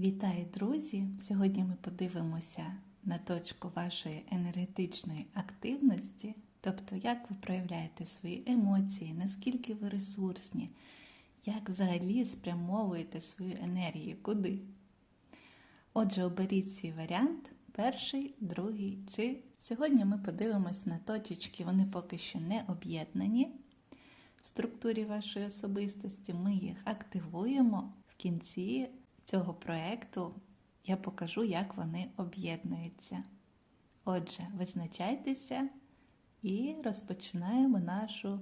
Вітаю, друзі! Сьогодні ми подивимося на точку вашої енергетичної активності, тобто як ви проявляєте свої емоції, наскільки ви ресурсні, як взагалі спрямовуєте свою енергію, куди. Отже, оберіть свій варіант, перший, другий чи сьогодні ми подивимось на точечки, вони поки що не об'єднані в структурі вашої особистості. Ми їх активуємо в кінці цього проєкту. Я покажу, як вони об'єднуються. Отже, визначайтеся і розпочинаємо нашу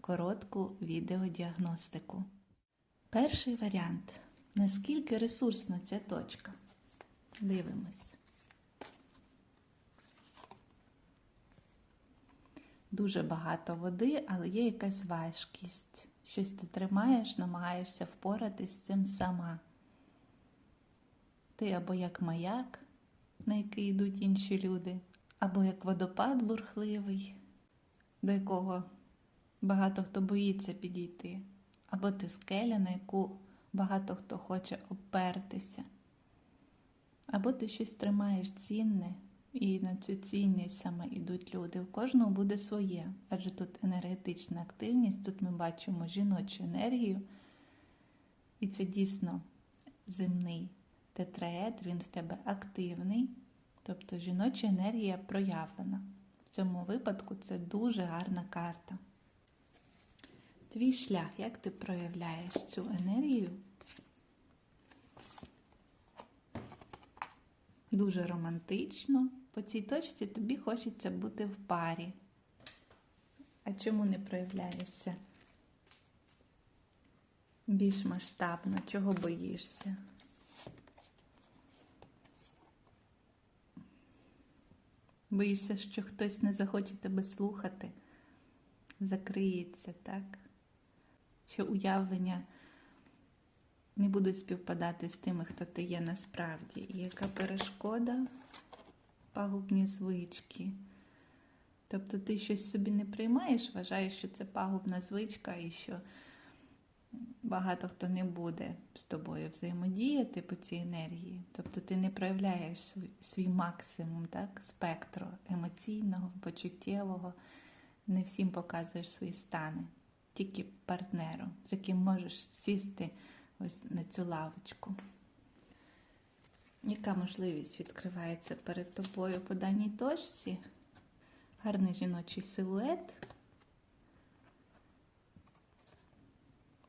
коротку відеодіагностику. Перший варіант. Наскільки ресурсна ця точка? Дивимось. Дуже багато води, але є якась важкість. Щось ти тримаєш, намагаєшся впоратись з цим сама. Ти або як маяк, на який йдуть інші люди, або як водопад бурхливий, до якого багато хто боїться підійти, або ти скеля, на яку багато хто хоче обпертися, або ти щось тримаєш цінне, і на цю цінність саме йдуть люди. У кожного буде своє, адже тут енергетична активність, тут ми бачимо жіночу енергію, і це дійсно земний тетраед, він в тебе активний, тобто жіноча енергія проявлена. В цьому випадку це дуже гарна карта. Твій шлях, як ти проявляєш цю енергію? Дуже романтично. По цій точці тобі хочеться бути в парі. А чому не проявляєшся? Більш масштабно, чого боїшся? Боїшся, що хтось не захоче тебе слухати, закриється, так? Що уявлення не будуть співпадати з тими, хто ти є насправді. І яка перешкода? Пагубні звички. Тобто ти щось собі не приймаєш, вважаєш, що це пагубна звичка і що багато хто не буде з тобою взаємодіяти по цій енергії. Тобто ти не проявляєш свій, свій максимум, так, спектру емоційного, почуттєвого, не всім показуєш свої стани, тільки партнеру, з яким можеш сісти ось на цю лавочку. Яка можливість відкривається перед тобою по даній точці? Гарний жіночий силует.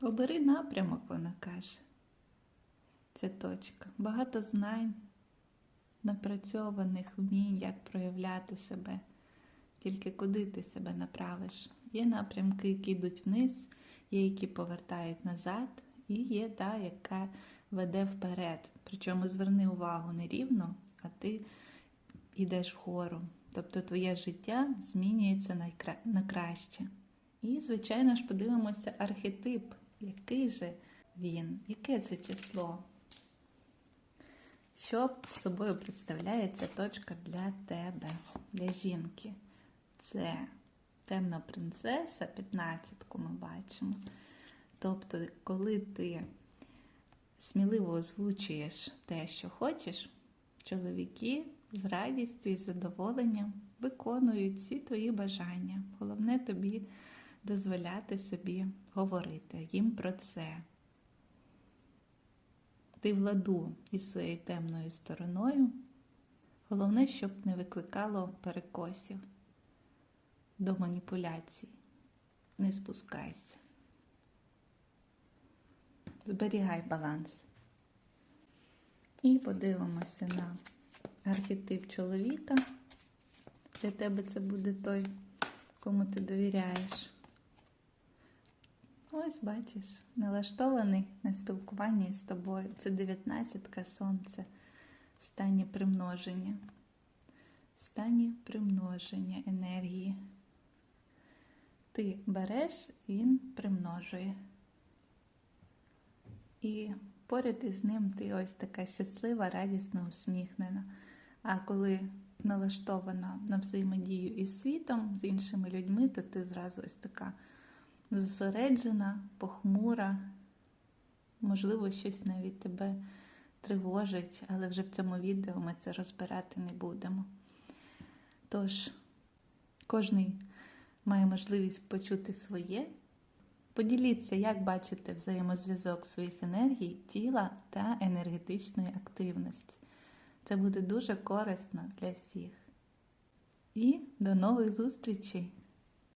Обери напрямок, вона каже. Це точка. Багато знань, напрацьованих вмінь, як проявляти себе, тільки куди ти себе направиш. Є напрямки, які йдуть вниз, є, які повертають назад, і є та, яка веде вперед. Причому зверни увагу не рівно, а ти йдеш вгору. Тобто твоє життя змінюється на, кра... на краще. І, звичайно ж, подивимося архетип. Який же він? Яке це число? Що собою представляє ця точка для тебе, для жінки? Це темна принцеса, 15-ку ми бачимо. Тобто, коли ти сміливо озвучуєш те, що хочеш, чоловіки з радістю і задоволенням виконують всі твої бажання. Головне тобі дозволяти собі говорити їм про це. Ти в ладу із своєю темною стороною. Головне, щоб не викликало перекосів до маніпуляцій. Не спускайся. Зберігай баланс. І подивимося на архетип чоловіка. Для тебе це буде той, кому ти довіряєш. Ось бачиш, налаштований на спілкуванні з тобою. Це 19-ка сонце в стані примноження. В стані примноження енергії. Ти береш, він примножує. І поряд із ним ти ось така щаслива, радісна, усміхнена. А коли налаштована на взаємодію із світом, з іншими людьми, то ти зразу ось така зосереджена, похмура, можливо, щось навіть тебе тривожить, але вже в цьому відео ми це розбирати не будемо. Тож, кожний має можливість почути своє. Поділіться, як бачите взаємозв'язок своїх енергій, тіла та енергетичної активності. Це буде дуже корисно для всіх. І до нових зустрічей!